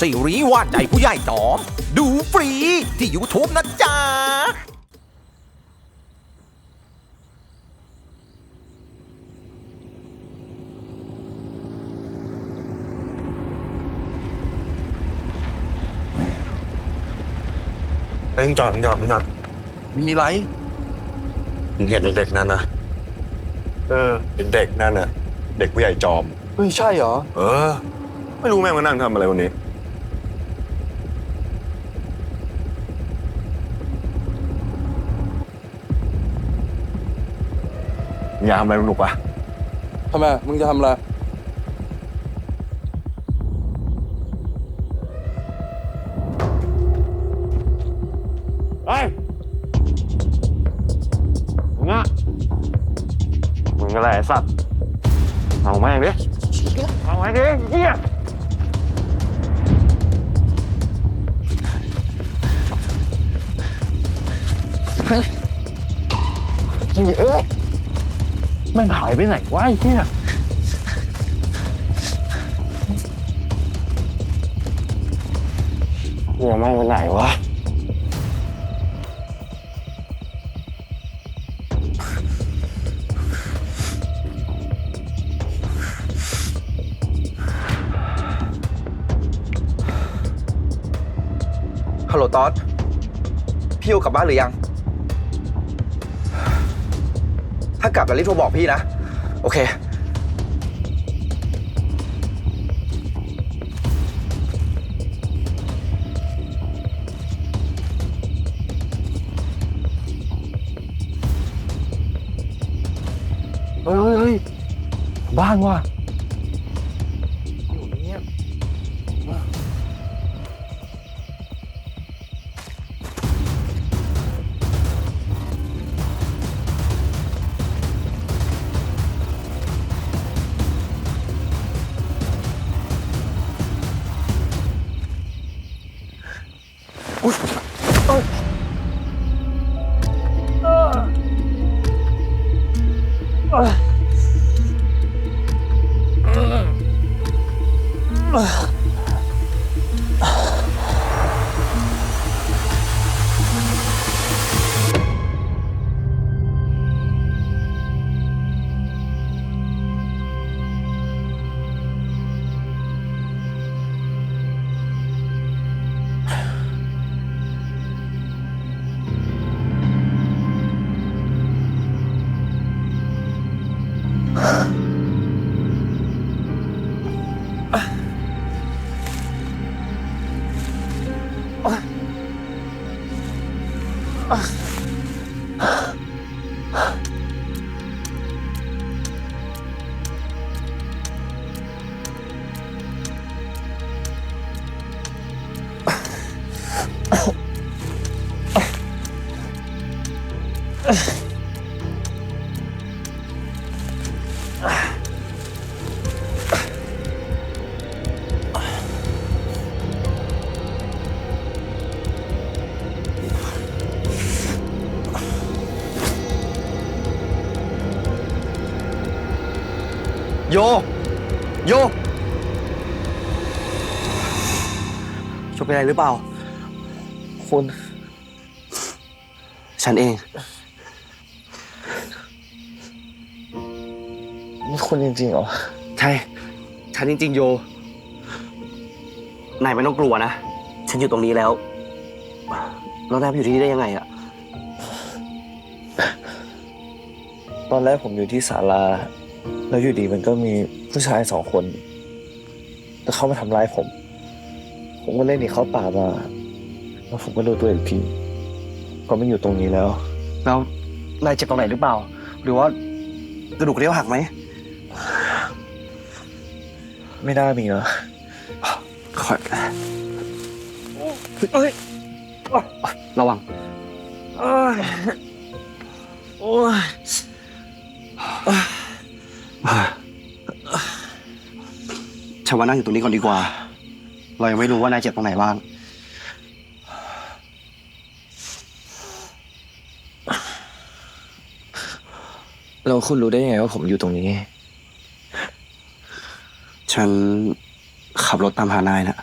ซีรีส์ว่าใจผู้ใหญ่จอม ดูฟรีที่ YouTube นะจ๊ะเอ็งจอดมึงจอดมึงจอดมีไรมึงเห็นเด็กๆนั่นนะเออเป็นเด็กนั่นน่ะ เด็กผู้ใหญ่จอม เฮ้ยใช่เหรอ เออ ไม่รู้แม่งมานั่งทำอะไรวันนี้ อย่าทำอะไรหนุกปะทำไมมึงจะทำอะไร เฮ้ยมึงอะมึงอะไรไอ้สัตว์ เอาแม่งดิ เอาแม่งดิเฮียเอ้ย แม่งหายไปไหนวะไอ้เหี้ยเหี้ยแม่งไปไหนวะ ฮัลโหลตอสพี่โอกลับบ้านหรือยัง ถ้ากลับแล้วรีบโทรบอกพี่นะ โอเค เฮ้ยเฮ้ยเฮ้ยบ้านว่ะ โย โยโยเป็นอะไรหรือเปล่า คุณ ฉันเอง นี่คุณจริงๆเหรอ ใช่ ฉันจริง ๆ โย นายไม่ต้องกลัวนะ ฉันอยู่ตรงนี้แล้ว แล้วนายไปอยู่ที่นี่ได้ยังไงอะตอนแรกผมอยู่ที่ศาลา แล้วอยู่ดีมันก็มีผู้ชายสองคนแล้วเขามาทำร้ายผม ผมก็เล่นหนีเข้าป่ามา แล้วผมก็รู้ตัวอีกทีก็ไม่อยู่ตรงนี้แล้ว แล้วนายเจ็บตรงไหนหรือเปล่า หรือว่ากระดูกเรียวหักไหม ไม่น่ามีนะขอเอ้ยระวังโอ้ย ฉันว่านั่งอยู่ตรงนี้ก่อนดีกว่า เรายังไม่รู้ว่านายเจ็บตรงไหนบ้างแล้วคุณรู้ได้ยังไงว่าผมอยู่ตรงนี้ ฉันขับรถตามหานายนะ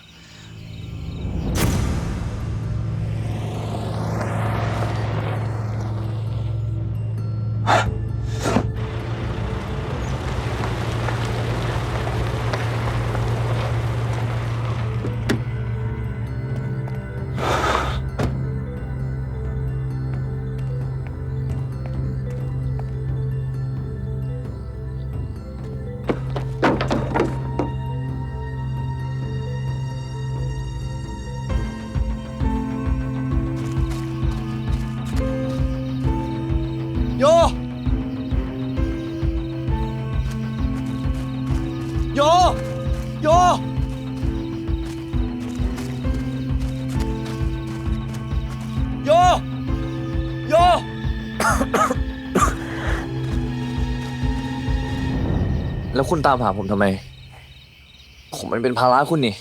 แล้วคุณตามหาผมทำไม ผมมันเป็นภาระคุณนี่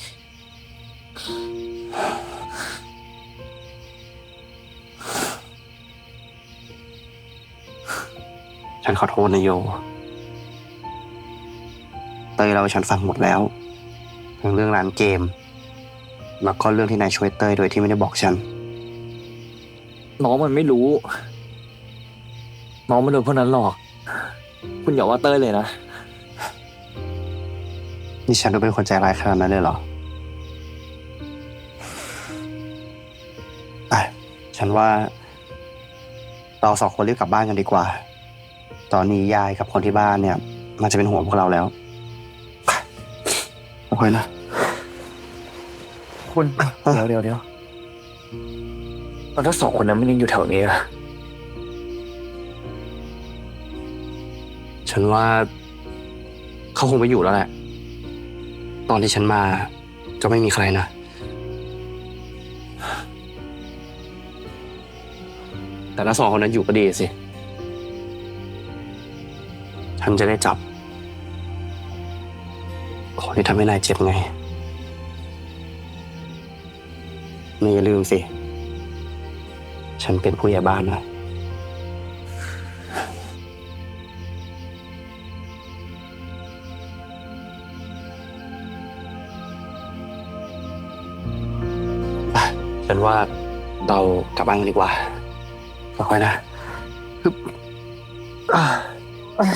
ฉันขอโทษนะโย เตยเราให้ฉันฟังหมดแล้วทั้งเรื่องร้านเกม แล้วก็เรื่องที่นายช่วยเตยโดยที่ไม่ได้บอกฉัน น้องมันไม่รู้ น้องมันโดนพวกนั้นหลอก คุณอย่าว่าเต้ยเลยนะ นี่ฉันดูเป็นคนใจร้ายขนาดนั้นเลยเหรออะฉันว่า เราสองคนรีบกลับบ้านกันดีกว่า ตอนนี้ยายกับคนที่บ้านเนี่ย มันจะเป็นห่วงพวกเราแล้วไปโอเคนะ คุณ เดี๋ยวเดี๋ยวเดี๋ยวแล้วถ้าสองคนนั้นมันยังอยู่แถวนี้อะฉันว่า เขาคงไปอยู่แล้วแหละ ตอนที่ฉันมาก็ไม่มีใครนะ แต่ถ้าสองคนนั้นอยู่ก็ดีสิ ฉันจะได้จับคนที่ทำให้นายเจ็บไงนี่อย่าลืมสิ ฉันเป็นผู้ใหญ่บ้านนะ ฉันว่าเรากลับบ้านกันดีกว่าค่อยๆนะฮึบอ่า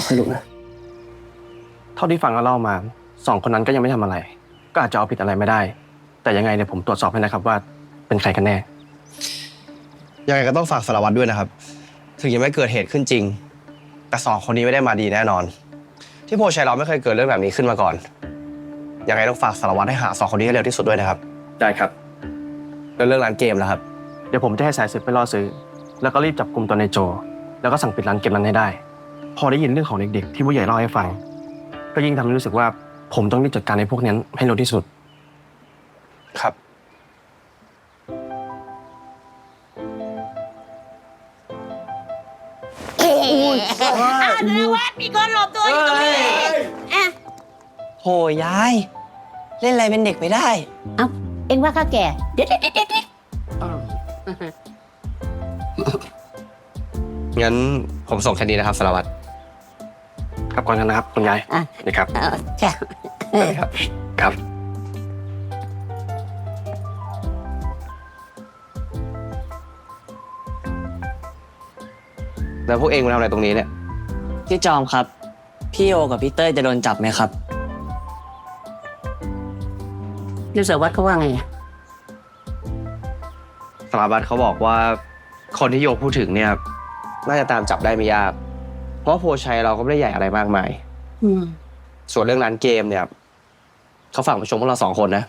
สนุกนะ เท่าที่ฟังเราเล่ามาสองคนนั้นก็ยังไม่ทำอะไร ก็อาจจะเอาผิดอะไรไม่ได้ แต่ยังไงเนี่ยผมตรวจสอบให้นะครับว่าเป็นใครกันแน่ ยังไงก็ต้องฝากสารวัตรด้วยนะครับ ถึงยังไม่เกิดเหตุขึ้นจริง แต่สองคนนี้ไม่ได้มาดีแน่นอน ที่โพชัยเราไม่เคยเกิดเรื่องแบบนี้ขึ้นมาก่อน ยังไงต้องฝากสารวัตรให้หาสองคนนี้ให้เร็วที่สุดด้วยนะครับ ได้ครับ แล้วเรื่องร้านเกมนะครับ เดี๋ยวผมจะให้สายสืบไปล่อซื้อ แล้วก็รีบจับกลุ่มตัวในายโจ แล้วก็สั่งปิดร้านเกมนั้นให้ได้ พอได้ยินเรื่องของเด็กๆ ที่ผู้ใหญ่เล่าให้ฟัง ก็ยิ่งทำให้รู้สึกว่า ผมต้องรีบจัดการในพวกนั้นให้เร็วที่สุด ครับ อ้าวนวัดมีคนหลบตัวอยู่ตรงนี้อะโหยาย เล่นอะไรเป็นเด็กไปได้ เอา เอ็งว่าข้าแก่เด็ดเด็ดเด็ดเด็ดงั้นผมส่งแค่นี้นะครับสารวัตรกลับก่อนนะครับคุณยายอะนี่ครับเอาค่ครับ ครับแล้วพวกเองมาทำอะไรตรงนี้เนี่ย พี่จอมครับ พี่โอกับพี่เต้ยจะโดนจับไหมครับ แล้วสารวัตรเขาว่าไงอะสารวัตรเขาบอกว่าคนที่โยกพูดถึงเนี่ยน่าจะตามจับได้ไม่ยาก เพราะว่าโพชัยเราก็ไม่ได้ใหญ่อะไรมากมาย อืม ส่วนเรื่องร้านเกมเนี่ยเขาฝากมาชมพวกเราสองคนนะ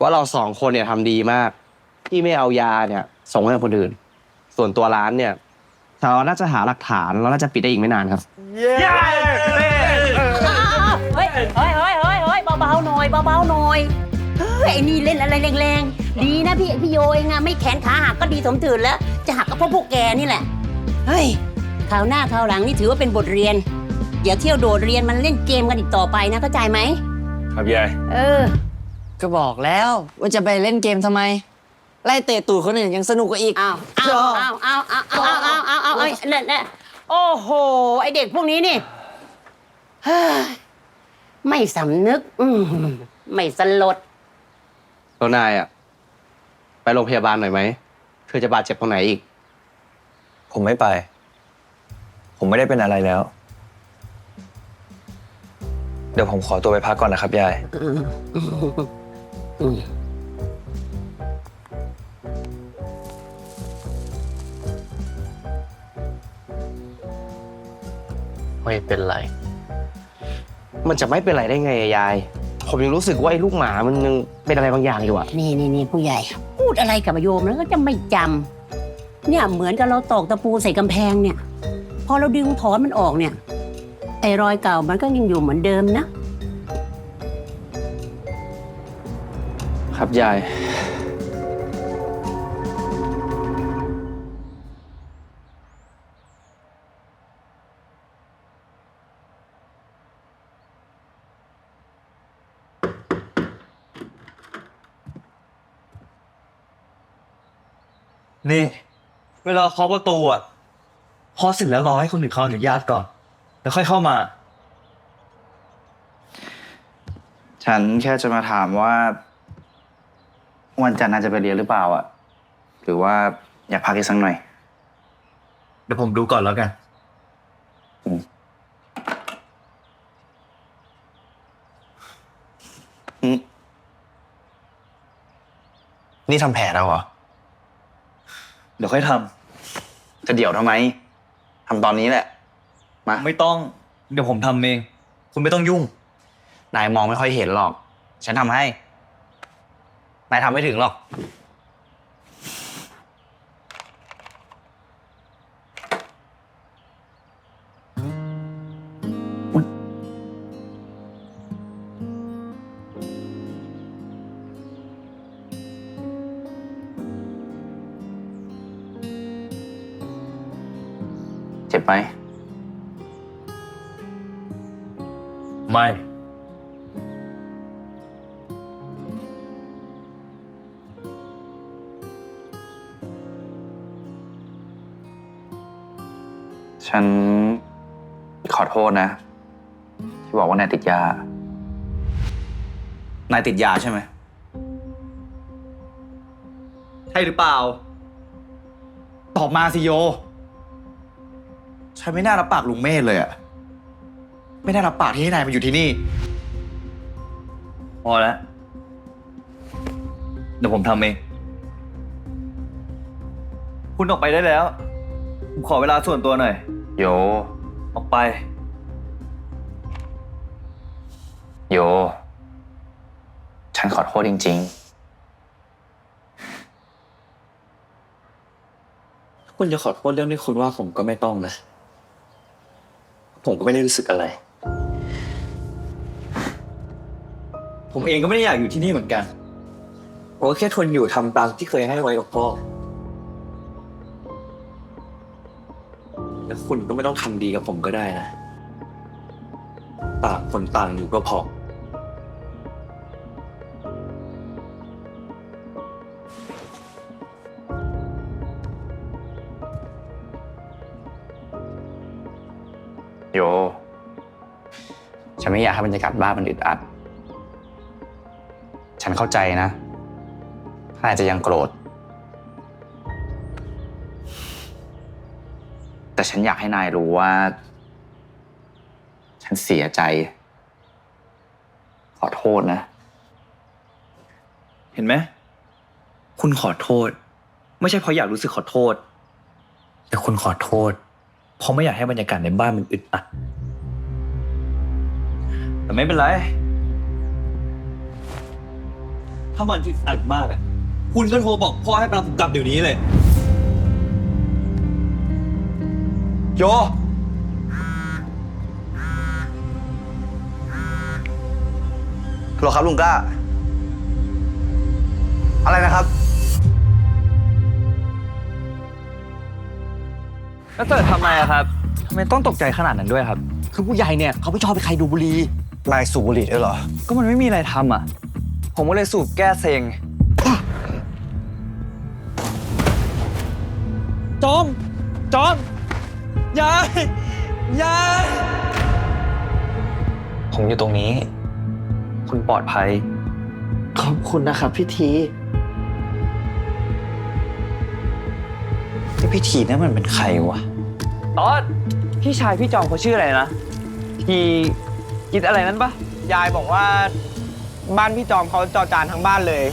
ว่าเราสองคนเนี่ยทำดีมาก ที่ไม่เอายาเนี่ย ส่งให้กับคนอื่น ส่วนตัวร้านเนี่ยสารวัตรน่าจะหาหลักฐานแล้วน่าจะปิดได้อีกไม่นานครับอ้าวเฮ้ยเฮ้ยเฮ้ยเฮ้ยเฮ้ยเบาๆหน่อยเบาๆหน่อย เฮ้ยไอ้นี่เล่นอะไรแรงๆ ดีนะพี่พี่โยเองอะไม่แขนขาหักก็ดีสมตื่นแล้ว จะหักก็เพราะพวกแกนี่แหละ เฮ้ยคราวหน้าคราวหลังนี่ถือว่าเป็นบทเรียน อย่าเที่ยวโดดเรียนมันเล่นเกมกันอีกต่อไปนะเข้าใจไหม ครับยาย เออ ก็บอกแล้วว่าจะไปเล่นเกมทำไม ไล่เตะตูดคนอื่นยังสนุกกว่าอีก อ้าวอ้าวอ้าวอ้าวอ้าวอ้าวอ้าวอ้าวอ้าวเอ้ยนั่นนั่นโอ้โห ไอเด็กพวกนี้นี่เฮ้ยไม่สำนึก อืมไม่สลด แล้วนายอะ ไปโรงพยาบาลหน่อยไหม เธอจะบาดเจ็บตรงไหนอีก ผมไม่ไป ผมไม่ได้เป็นอะไรแล้ว เดี๋ยวผมขอตัวไปพักก่อนนะครับยายอืมอืมอืมไม่เป็นไร มันจะไม่เป็นไรได้ไงอะยาย ผมยังรู้สึกว่าไอ้ลูกหมามันยังเป็นอะไรบางอย่างอยู่อะนี่นี่นี่ผู้ใหญ่ พูดอะไรกับโยมแล้วก็จะไม่จำเนี่ยเหมือนกับเราตอกตะปูใส่กำแพงเนี่ย พอเราดึงถอนมันออกเนี่ย ไอ้รอยเก่ามันก็ยังอยู่เหมือนเดิมนะ ครับยาย นี่ เวลาเคาะประตูอะเคาะเสร็จแล้วรอให้คนอื่นเขาอนุญาตก่อน แล้วค่อยเข้ามา ฉันแค่จะมาถามว่า วันจันทร์น่าจะไปเรียนหรือเปล่าอะ หรือว่าอยากพักอีกสักหน่อย เดี๋ยวผมดูก่อนแล้วกัน นี่ทำแผลแล้วเหรอ เดี๋ยวค่อยทจะเดี๋ยวทำไมทำตอนนี้แหละ มาำไม่ต้อง เดี๋ยวผมทำเอง คุณไม่ต้องยุ่ง นายมองไม่ค่อยเห็นหรอก ฉันทำให้ นายทำไม่ถึงหรอก ไม่ ฉันขอโทษนะ ที่บอกว่านายติดยา นายติดยาใช่ไหม ใช่หรือเปล่า ตอบมาสิโย ฉันไม่น่ารับปากลุงเมธเลยอะ ไม่น่ารับปากที่ให้นายมาอยู่ที่นี่ พอแล้ว เดี๋ยวผมทำเอง คุณออกไปได้แล้ว ผมขอเวลาส่วนตัวหน่อย โย ออกไป โย ฉันขอโทษจริง คุณจะขอโทษเรื่องที่คุณว่าผมก็ไม่ต้องนะ ผมก็ไม่ได้รู้สึกอะไร ผมเองก็ไม่ได้อยากอยู่ที่นี่เหมือนกันผมก็แค่ทนอยู่ทำตามที่เคยให้ไว้กับพ่อแล้วคุณก็ไม่ต้องทำดีกับผมก็ได้นะ ต่างคนต่างอยู่ก็พอ โย ฉันไม่อยากให้บรรยากาศบ้านมันอึดอัด ฉันเข้าใจนะถ้านายจะยังโกรธ แต่ฉันอยากให้นายรู้ว่า ฉันเสียใจ ขอโทษนะ เห็นไหม คุณขอโทษ ไม่ใช่เพราะอยากรู้สึกขอโทษ แต่คุณขอโทษ เพราะไม่อยากให้บรรยากาศในบ้านมันอึดอัด แต่ไม่เป็นไร ถ้ามันอึดอัดมากอะคุณก็โทรบอกพ่อให้มารับผมกลับเดี๋ยวนี้เลยโยฮัลโหลครับลุงกล้า อะไรนะครับ แล้วเกิดทำไมอะครับทำไมต้องตกใจขนาดนั้นด้วยครับ คือผู้ใหญ่เนี่ยเขาไม่ชอบให้ใครดูบุหรี่นายสูบบุหรี่ด้วยเหรอ ก็มันไม่มีอะไรทำอะ ผมก็เลยสูบแก้เซ็ง จอม จอม ยาย ยาย ผมอยู่ตรงนี้ คุณปลอดภัย ขอบคุณนะครับพี่ทีที่พี่ทีนั่นมันเป็นใครวะตอดพี่ชายพี่จอมเขาชื่ออะไรนะ ทีคิดอะไรนั้นปะยายบอกว่า บ้านพี่จอมเขาจอจานทั้งบ้านเลย